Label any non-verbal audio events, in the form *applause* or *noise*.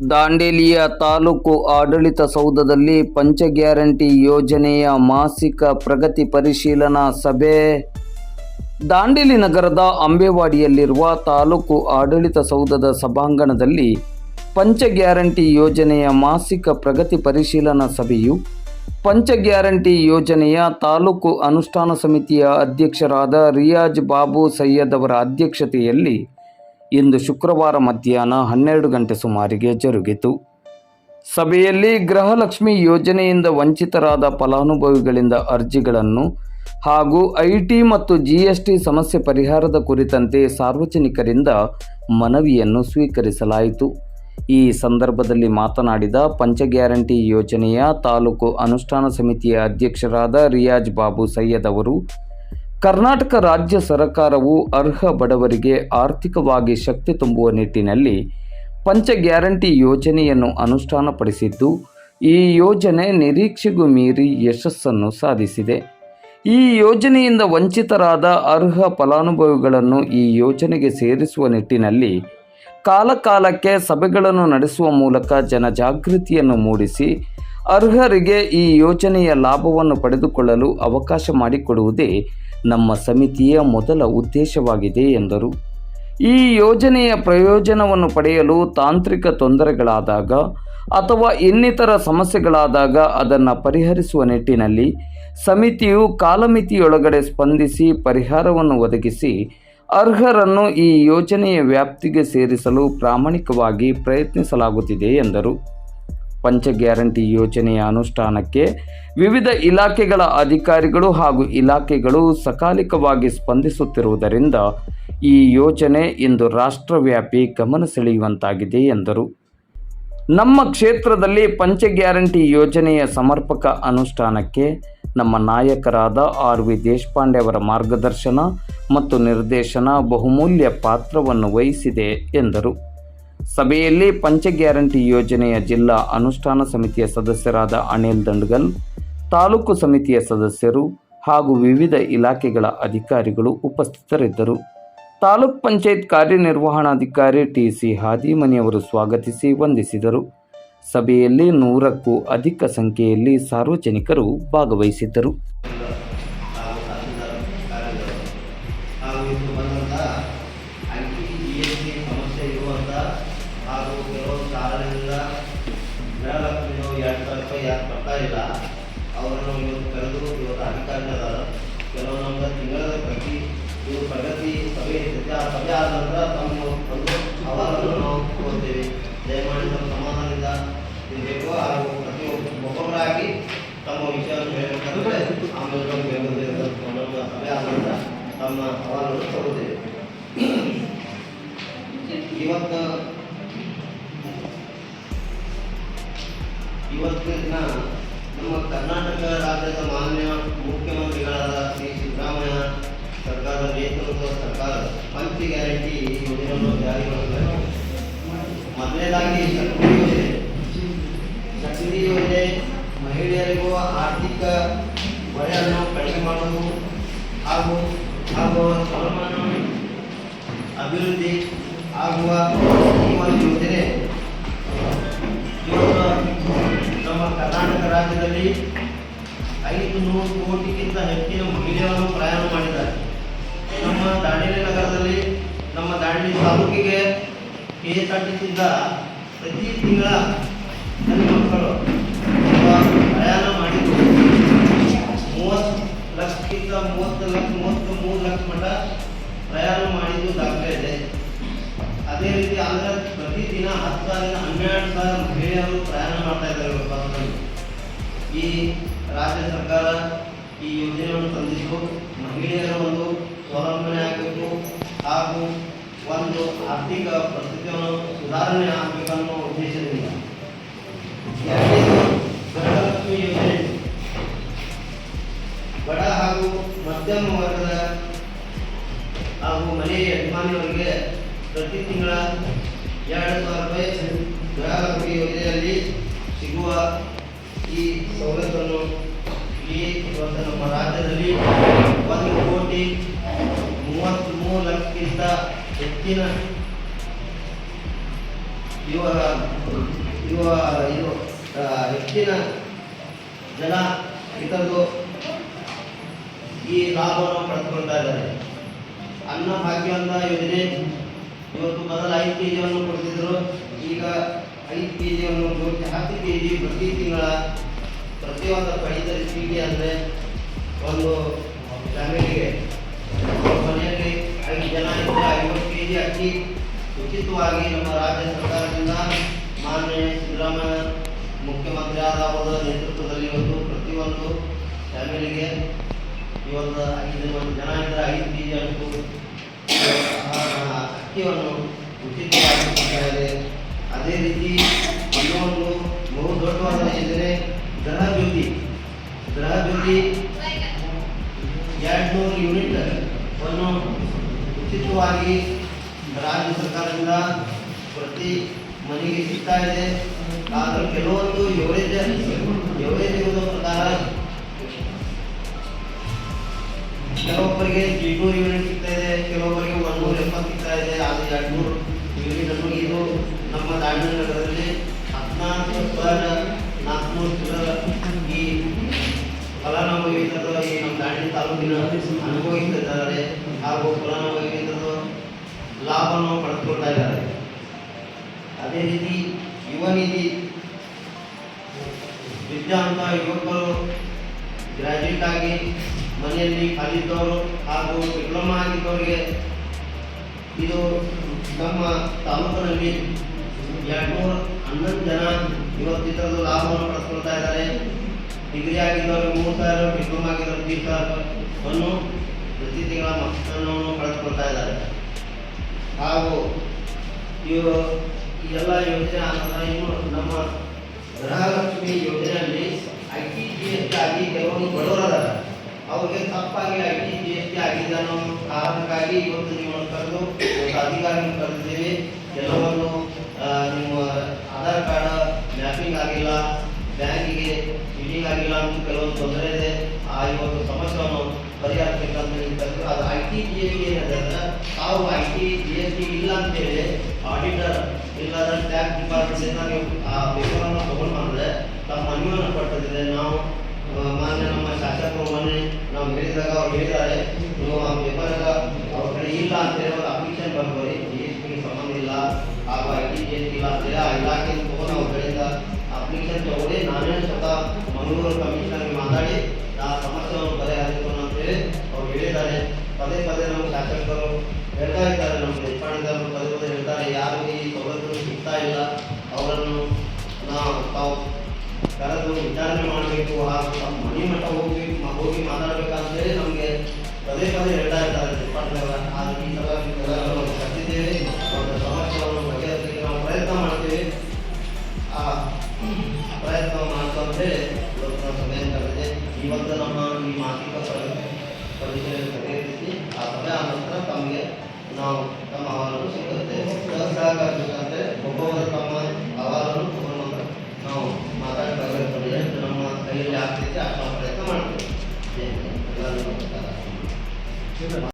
ದಾಂಡೇಲಿಯ ತಾಲೂಕು ಆಡಳಿತ ಸೌಧದಲ್ಲಿ ಪಂಚ ಗ್ಯಾರಂಟಿ ಯೋಜನೆಯ ಮಾಸಿಕ ಪ್ರಗತಿ ಪರಿಶೀಲನಾ ಸಭೆ. ದಾಂಡೇಲಿ ನಗರದ ಅಂಬೇವಾಡಿಯಲ್ಲಿರುವ ತಾಲೂಕು ಆಡಳಿತ ಸೌಧದ ಸಭಾಂಗಣದಲ್ಲಿ ಪಂಚ ಗ್ಯಾರಂಟಿ ಯೋಜನೆಯ ಮಾಸಿಕ ಪ್ರಗತಿ ಪರಿಶೀಲನಾ ಸಭೆಯು ಪಂಚ ಗ್ಯಾರಂಟಿ ಯೋಜನೆಯ ತಾಲೂಕು ಅನುಷ್ಠಾನ ಸಮಿತಿಯ ಅಧ್ಯಕ್ಷರಾದ ರಿಯಾಜ್ ಬಾಬು ಸೈಯದ್ ಅವರ ಅಧ್ಯಕ್ಷತೆಯಲ್ಲಿ ಇಂದು ಶುಕ್ರವಾರ ಮಧ್ಯಾಹ್ನ ಹನ್ನೆರಡು ಗಂಟೆ ಸುಮಾರಿಗೆ ಜರುಗಿತು. ಸಭೆಯಲ್ಲಿ ಗೃಹಲಕ್ಷ್ಮಿ ಯೋಜನೆಯಿಂದ ವಂಚಿತರಾದ ಫಲಾನುಭವಿಗಳಿಂದ ಅರ್ಜಿಗಳನ್ನು ಹಾಗೂ ಐಟಿ ಮತ್ತು ಜಿಎಸ್ಟಿ ಸಮಸ್ಯೆ ಪರಿಹಾರದ ಕುರಿತಂತೆ ಸಾರ್ವಜನಿಕರಿಂದ ಮನವಿಯನ್ನು ಸ್ವೀಕರಿಸಲಾಯಿತು. ಈ ಸಂದರ್ಭದಲ್ಲಿ ಮಾತನಾಡಿದ ಪಂಚ ಗ್ಯಾರಂಟಿ ಯೋಜನೆಯ ತಾಲೂಕು ಅನುಷ್ಠಾನ ಸಮಿತಿಯ ಅಧ್ಯಕ್ಷರಾದ ರಿಯಾಜ್ ಬಾಬು ಸೈಯದ್ ಅವರು ಕರ್ನಾಟಕ ರಾಜ್ಯ ಸರ್ಕಾರವು ಅರ್ಹ ಬಡವರಿಗೆ ಆರ್ಥಿಕವಾಗಿ ಶಕ್ತಿ ತುಂಬುವ ನಿಟ್ಟಿನಲ್ಲಿ ಪಂಚ ಗ್ಯಾರಂಟಿ ಯೋಜನೆಯನ್ನು ಅನುಷ್ಠಾನಪಡಿಸಿದ್ದು, ಈ ಯೋಜನೆ ನಿರೀಕ್ಷೆಗೂ ಮೀರಿ ಯಶಸ್ಸನ್ನು ಸಾಧಿಸಿದೆ. ಈ ಯೋಜನೆಯಿಂದ ವಂಚಿತರಾದ ಅರ್ಹ ಫಲಾನುಭವಿಗಳನ್ನು ಈ ಯೋಜನೆಗೆ ಸೇರಿಸುವ ನಿಟ್ಟಿನಲ್ಲಿ ಕಾಲಕಾಲಕ್ಕೆ ಸಭೆಗಳನ್ನು ನಡೆಸುವ ಮೂಲಕ ಜನಜಾಗೃತಿಯನ್ನು ಮೂಡಿಸಿ ಅರ್ಹರಿಗೆ ಈ ಯೋಜನೆಯ ಲಾಭವನ್ನು ಪಡೆದುಕೊಳ್ಳಲು ಅವಕಾಶ ಮಾಡಿಕೊಡುವುದೇ ನಮ್ಮ ಸಮಿತಿಯ ಮೊದಲ ಉದ್ದೇಶವಾಗಿದೆ ಎಂದರು. ಈ ಯೋಜನೆಯ ಪ್ರಯೋಜನವನ್ನು ಪಡೆಯಲು ತಾಂತ್ರಿಕ ತೊಂದರೆಗಳಾದಾಗ ಅಥವಾ ಇನ್ನಿತರ ಸಮಸ್ಯೆಗಳಾದಾಗ ಅದನ್ನು ಪರಿಹರಿಸುವ ನಿಟ್ಟಿನಲ್ಲಿ ಸಮಿತಿಯು ಕಾಲಮಿತಿಯೊಳಗಡೆ ಸ್ಪಂದಿಸಿ ಪರಿಹಾರವನ್ನು ಒದಗಿಸಿ ಅರ್ಹರನ್ನು ಈ ಯೋಜನೆಯ ವ್ಯಾಪ್ತಿಗೆ ಸೇರಿಸಲು ಪ್ರಾಮಾಣಿಕವಾಗಿ ಪ್ರಯತ್ನಿಸಲಾಗುತ್ತಿದೆ ಎಂದರು. ಪಂಚ ಗ್ಯಾರಂಟಿ ಯೋಜನೆಯ ಅನುಷ್ಠಾನಕ್ಕೆ ವಿವಿಧ ಇಲಾಖೆಗಳ ಅಧಿಕಾರಿಗಳು ಹಾಗೂ ಇಲಾಖೆಗಳು ಸಕಾಲಿಕವಾಗಿ ಸ್ಪಂದಿಸುತ್ತಿರುವುದರಿಂದ ಈ ಯೋಜನೆ ಇಂದು ರಾಷ್ಟ್ರವ್ಯಾಪಿ ಗಮನ ಸೆಳೆಯುವಂತಾಗಿದೆ ಎಂದರು. ನಮ್ಮ ಕ್ಷೇತ್ರದಲ್ಲಿ ಪಂಚ ಗ್ಯಾರಂಟಿ ಯೋಜನೆಯ ಸಮರ್ಪಕ ಅನುಷ್ಠಾನಕ್ಕೆ ನಮ್ಮ ನಾಯಕರಾದ ಆರ್ ವಿ ದೇಶಪಾಂಡೆ ಅವರ ಮಾರ್ಗದರ್ಶನ ಮತ್ತು ನಿರ್ದೇಶನ ಬಹುಮೂಲ್ಯ ಪಾತ್ರವನ್ನು ವಹಿಸಿದೆ ಎಂದರು. ಸಭೆಯಲ್ಲಿ ಪಂಚ ಗ್ಯಾರಂಟಿ ಯೋಜನೆಯ ಜಿಲ್ಲಾ ಅನುಷ್ಠಾನ ಸಮಿತಿಯ ಸದಸ್ಯರಾದ ಅನಿಲ್ ದಂಡ್ಗಲ್, ತಾಲೂಕು ಸಮಿತಿಯ ಸದಸ್ಯರು ಹಾಗೂ ವಿವಿಧ ಇಲಾಖೆಗಳ ಅಧಿಕಾರಿಗಳು ಉಪಸ್ಥಿತರಿದ್ದರು. ತಾಲೂಕ್ ಪಂಚಾಯತ್ ಕಾರ್ಯನಿರ್ವಹಣಾಧಿಕಾರಿ ಟಿ ಸಿ ಹಾದಿಮನಿಯವರು ಸ್ವಾಗತಿಸಿ ವಂದಿಸಿದರು. ಸಭೆಯಲ್ಲಿ ನೂರಕ್ಕೂ ಅಧಿಕ ಸಂಖ್ಯೆಯಲ್ಲಿ ಸಾರ್ವಜನಿಕರು ಭಾಗವಹಿಸಿದ್ದರು. ಹಾಗೂ ಕೆಲವೊಂದು ಕಾರಣದಿಂದ ಗೃಹಲಕ್ಷ್ಮಿಯು ಎರಡು ಸಾವಿರ ರೂಪಾಯಿ ಯಾರು ಬರ್ತಾ ಇಲ್ಲ ಅವರನ್ನು ಇವತ್ತು ಕರೆದು ಇವತ್ತು ಅಧಿಕಾರಿಗಳಾದ ಕೆಲವು ನಮ್ದು ತಿಂಗಳ ಪ್ರತಿ ಇವರು ಪ್ರಗತಿ ಸಭೆ ಇರ್ತೈತೆ ಆ ಸಭೆ ಆದ ನಂತರ ತಮ್ಮ ಒಂದು ಅವರನ್ನು ನಾವು ಕೊಡ್ತೇವೆ ದಯಮಾಡಿ ನಮ್ಮ ಸಮಾಧಾನದಿಂದ ಇರಬೇಕು. ಹಾಗೂ ಪ್ರತಿಯೊಬ್ಬ ಒಬ್ಬೊಬ್ಬರಾಗಿ ತಮ್ಮ ವಿಷಯವನ್ನು ಹೇಳಬೇಕಂದ್ರೆ ಆಮೇಲೆ ನಮ್ಗೆ ನಮ್ಮ ಸಭೆ ಆದ ನಂತರ ತಮ್ಮ ಅಹವಾಲನ್ನು ತಗೊಳ್ತೇವೆ. *coughs* ಇವತ್ತು ಇವತ್ತಿನ ನಮ್ಮ ಕರ್ನಾಟಕ ರಾಜ್ಯದ ಮಾನ್ಯ ಮುಖ್ಯಮಂತ್ರಿಗಳಾದ ಶ್ರೀ ಸಿದ್ದರಾಮಯ್ಯ ಸರ್ಕಾರದ ನೇತೃತ್ವದ ಸರ್ಕಾರ, ಪಂಚ ಗ್ಯಾರಂಟಿ ಯೋಜನೆಯನ್ನು ಜಾರಿಗೊಳಿಸಿದೆ ಮೊದಲನೇದಾಗಿ ಶಕ್ತಿ ಯೋಜನೆ. ಯೋಜನೆ ಮಹಿಳೆಯರಿಗೂ ಆರ್ಥಿಕ ಹೊರೆಯನ್ನು ಕಡಿಮೆ ಮಾಡುವುದು ಹಾಗೂ ಹಾಗೂ ಅಭಿವೃದ್ಧಿ ಆಗುವ ಐದು ಕೋಟಿಗಿಂತ ಹೆಚ್ಚಿನ ಮಹಿಳೆಯರು ಪ್ರಯಾಣ ಮಾಡಿದ್ದಾರೆ. ನಮ್ಮ ದಾಂಡೇಲಿ ನಗರದಲ್ಲಿ, ನಮ್ಮ ದಾಂಡೇಲಿ ತಾಲೂಕಿಗೆ ಕೆ ಎಸ್ ಆರ್ ಟಿ ಸಿಯಿಂದ ಪ್ರತಿ ತಿಂಗಳ ಹೆಣ್ಣು ಮಕ್ಕಳು ಪ್ರಯಾಣ ಮಾಡಿದ್ದು. ಮೂವತ್ತು ಲಕ್ಷಕ್ಕಿಂತ ಮೂವತ್ತು ಲಕ್ಷ, ಮೂವತ್ತು ಮೂರು ಲಕ್ಷ ಮಟ್ಟ ಪ್ರಯಾಣ ಮಾಡಿದ್ದು ದಾಖಲೆ ಇದೆ. ಅದೇ ರೀತಿ ಅಂದ್ರೆ ಪ್ರತಿದಿನ ಹತ್ತು ಸಾವಿರದಿಂದ ಹನ್ನೆರಡು ಸಾವಿರ ಮಹಿಳೆಯರು ಪ್ರಯಾಣ ಮಾಡ್ತಾ ಇದ್ದಾರೆ. ಈ ರಾಜ್ಯ ಸರ್ಕಾರ ಈ ಯೋಜನೆಯನ್ನು ತಂದಿದ್ದು ಮಹಿಳೆಯರ ಒಂದು ಸ್ವಾವಲಂಬನೆ ಆಗಬೇಕು ಹಾಗೂ ಒಂದು ಆರ್ಥಿಕ ಪರಿಸ್ಥಿತಿಯನ್ನು ಸುಧಾರಣೆ ಆಗಬೇಕನ್ನೋ ಉದ್ದೇಶದಿಂದ ಯೋಜನೆ. ಬಡ ಹಾಗೂ ಮಧ್ಯಮ ವರ್ಗದ ಹಾಗೂ ಮನೆಯ ಯಜಮಾನಿಯವರಿಗೆ ಪ್ರತಿ ತಿಂಗಳ ಎರಡು ಸಾವಿರ ರೂಪಾಯಿ ಗೃಹಲಕ್ಷ್ಮಿ ಯೋಜನೆಯಲ್ಲಿ ಸಿಗುವ ಈ ಸವಲತ್ತನ್ನು ಈ ಇವತ್ತು ನಮ್ಮ ರಾಜ್ಯದಲ್ಲಿ ಒಂದು ಕೋಟಿ ಮೂವತ್ತ್ಮೂರು ಲಕ್ಷಕ್ಕಿಂತ ಹೆಚ್ಚಿನ ಯುವ ಇವ ಇದು ಹೆಚ್ಚಿನ ಜನ ಇದರದ್ದು ಈ ಲಾಭವನ್ನು ಪಡೆದುಕೊಳ್ತಾ ಇದ್ದಾರೆ. ಅನ್ನ ಭಾಗ್ಯವಂತ ಯೋಜನೆ ಇವತ್ತು ಮೊದಲು ಐದು ಕೆ ಜಿಯನ್ನು ಕೊಡ್ತಿದ್ರು, ಈಗ ಐದು ಕೆ ಜಿಯನ್ನು ಹತ್ತು ಕೆ ಜಿ ಪ್ರತಿ ತಿಂಗಳ ಪ್ರತಿಯೊಂದು ಪಡಿತರ ಚೀಟಿ ಅಂದರೆ ಒಂದು ಫ್ಯಾಮಿಲಿಗೆ ಮನೆಯಲ್ಲಿ ಐದು ಜನ ಇದ್ದರೆ ಐವತ್ತು ಕೆ ಜಿ ಅಕ್ಕಿ ಉಚಿತವಾಗಿ ನಮ್ಮ ರಾಜ್ಯ ಸರ್ಕಾರದಿಂದ ಮಾನ್ಯ ಸಿದ್ದರಾಮಯ್ಯ ಮುಖ್ಯಮಂತ್ರಿ ಆದ ಅವರ ನೇತೃತ್ವದಲ್ಲಿ ಇವತ್ತು ಪ್ರತಿಯೊಂದು ಫ್ಯಾಮಿಲಿಗೆ ಇವತ್ತು ಐದು ಒಂದು ಜನ ಇದ್ದರೆ ಐದು ಕೆ ಜಿ ಅಷ್ಟು ಅಕ್ಕಿಯನ್ನು ಉಚಿತವಾಗಿ ಅದೇ ರೀತಿ ಇನ್ನೊಂದು ಬಹು ದೊಡ್ಡವಾದ ಯೋಜನೆ ಗೃಹ ಜ್ಯೋತಿ ಗೃಹ ಜ್ಯೋತಿ ಎರಡು ನೂರು ಯೂನಿಟ್ ಅನ್ನು ಉಚಿತವಾಗಿ ರಾಜ್ಯ ಸರ್ಕಾರದಿಂದ ಪ್ರತಿ ಮನೆಗೆ ಸಿಗ್ತಾ ಇದೆ ಆದ್ರೆ ಕೆಲವೊಂದು ಎವರೇಜ್ ಎವರೇಜ್ ಇರೋದ್ರ ಪ್ರಕಾರ ಕೆಲವೊಬ್ಬರಿಗೆ ಎಂಟುನೂರು ಯೂನಿಟ್ ಸಿಗ್ತಾ ಇದೆ ಕೆಲವೊಬ್ಬರಿಗೆ ಒಂದೂರ ಎಪ್ಪತ್ತು ಸಿಗ್ತಾ ಇದೆ ಅದು ಎರಡು ನೂರು ಯೂನಿಟ್ ಅನ್ನು ಇದು ಅನುಭವಿಸುತ್ತಿದ್ದಾರೆ ಹಾಗೂ ಫಲಾನುಭವಿಗಳು ಲಾಭವನ್ನು ಪಡೆದುಕೊಳ್ತಾ ಇದ್ದಾರೆ. ಅದೇ ರೀತಿ ಯುವ ನಿಧಿ ವಿದ್ಯಾವಂತ ಯುವಕರು ಗ್ರಾಜ್ಯುಯೇಟ್ ಆಗಿ ಮನೆಯಲ್ಲಿ ಕಲಿತವರು ಹಾಗೂ ಡಿಪ್ಲೊಮಾ ಆಗಿದ್ದವರಿಗೆ ಇದು ನಮ್ಮ ತಾಲೂಕಿನಲ್ಲಿ ಎರಡ್ನೂರ ಹನ್ನೊಂದು ಜನ ಇವತ್ತು ಲಾಭವನ್ನು ಪಡೆದುಕೊಳ್ತಾ ಇದ್ದಾರೆ. ಡಿಗ್ರಿ ಆಗಿದ್ದವರು ಮೂರು ಸಾವಿರ ಡಿಪ್ಲೊಮಾ ಆಗಿದ್ದವರು ತೀರ್ಥ ಸಾವಿರವನ್ನು ಪ್ರತಿ ತಿಂಗಳ ಮಕ್ಕಳನ್ನು ಕಳೆದುಕೊಳ್ತಾ ಇದ್ದಾರೆ. ಹಾಗೂ ಇವು ಎಲ್ಲ ಯೋಜನೆ ಆದ ಇನ್ನು ನಮ್ಮ ಗೃಹಲಕ್ಷ್ಮಿ ಯೋಜನೆಯಲ್ಲಿ I T G S T ಆಗಿ ಕೆಲವೊಂದು ಬಡವರದಾರ. ಅವ್ರಿಗೆ ತಪ್ಪಾಗಿ I T G S T ಆಗಿದೆ ಅನ್ನೋ ಕಾರಣಕ್ಕಾಗಿ ಇವತ್ತು ನಿಮ್ಮನ್ನು ಕರೆದು ಅಧಿಕಾರಿಗಳು ಕರೆದಿದ್ದೀವಿ ಕೆಲವೊಂದು ನಿಮ್ಮ ಆಧಾರ್ ಕಾರ್ಡ್ ಮ್ಯಾಪಿಂಗ್ ಆಗಿಲ್ಲ, ಬ್ಯಾಂಕಿಗೆ ಇಡಿಂಗ್ ಆಗಿಲ್ಲ ಅಂತ ಕೆಲವೊಂದು ತೊಂದರೆ ಇದೆ. ಆ, ಇವತ್ತು ಸಮಸ್ಯೆಯನ್ನು ಪರಿಹರಿಸಬೇಕಂತ ಹೇಳ್ತಾರೆ ಅದು I T G S T ಏನಂದ್ರೆ ತಾವು I T G S T ಇಲ್ಲ ಅಂತೇಳಿ ಆಡಿಟರ್ ಇಲ್ಲಾಂದ್ರೆ ಟ್ಯಾಕ್ಸ್ ಡಿಪಾರ್ಟ್ಮೆಂಟ್ ನೀವು ಆ ಪೇಪರನ್ನು ತಗೊಂಡು ಬಂದರೆ ತಮ್ಮ ಅನುಮಾನ ಕೊಟ್ಟಿದ್ರೆ ನಾವು ಮಾನ್ಯ ನಮ್ಮ ಶಾಸಕರು ಮೊನ್ನೆ, ನಾವು ಹೇಳಿದಾಗ ಅವ್ರು ಹೇಳಿದ್ದಾರೆ. ನೀವು ಆ ಪೇಪರಾಗ ಅವ್ರ ಕಡೆ ಇಲ್ಲ ಅಂತೇಳಿ ಒಂದು ಅಪ್ಲಿಕೇಶನ್ ಬರ್ಬೋದು. ಜಿ ಎಸ್ ಟಿಗೆ ಸಂಬಂಧ ಇಲ್ಲ, ಹಾಗೂ I T G S T ಇಲ್ಲ ಅಂತೇಳಿ ಆ ಇಲಾಖೆ ತಗೊಂಡು ಅವ್ರ ಅಪ್ಲಿಕೇಶನ್ ತಗೊಳ್ಳಿ. ನಾನೇ ಸ್ವತಃ ಮಂಗಳೂರು ಅದೇ ಪದೇ ಹೇಳ್ತಾ ಇರ್ತಾರೆ ಡಿಪಾರ್ಟ್ಮೆಂಟ್ ಆ ಈ ಸಲ ಎಲ್ಲರೂ ಕಟ್ಟಿದ್ದೇವೆ ಒಂದು ಸಮಸ್ಯೆಗಳನ್ನು ಬಗೆಹರಿಸಲಿಕ್ಕೆ ನಾವು ಪ್ರಯತ್ನ ಮಾಡ್ತೇವೆ. ಆ, ಪ್ರಯತ್ನ ಮಾಡ್ಕೊಂಡ್ರೆ ಇವತ್ತು ಸಭೆ ಕರೆದಿದೆ ಇವತ್ತು ನಮ್ಮ ಈ ಮಾಸಿಕ ಪರಿಚಯ ಕರೆಯಿಸಿ ಆ ಸಭೆ ನಂತರ ತಮಗೆ ನಾವು ತಮ್ಮ ಅವರನ್ನು ಸಿಗುತ್ತೆ ಸಹಕರಿಸಬೇಕಂದ್ರೆ ಒಬ್ಬೊಬ್ಬರು ತಮ್ಮ ಅವರನ್ನು ನಾವು ಮಾತಾಡ್ತಾ ನಮ್ಮ ಕೈಯಲ್ಲಿ ಆಗ್ತೈತೆ ಆ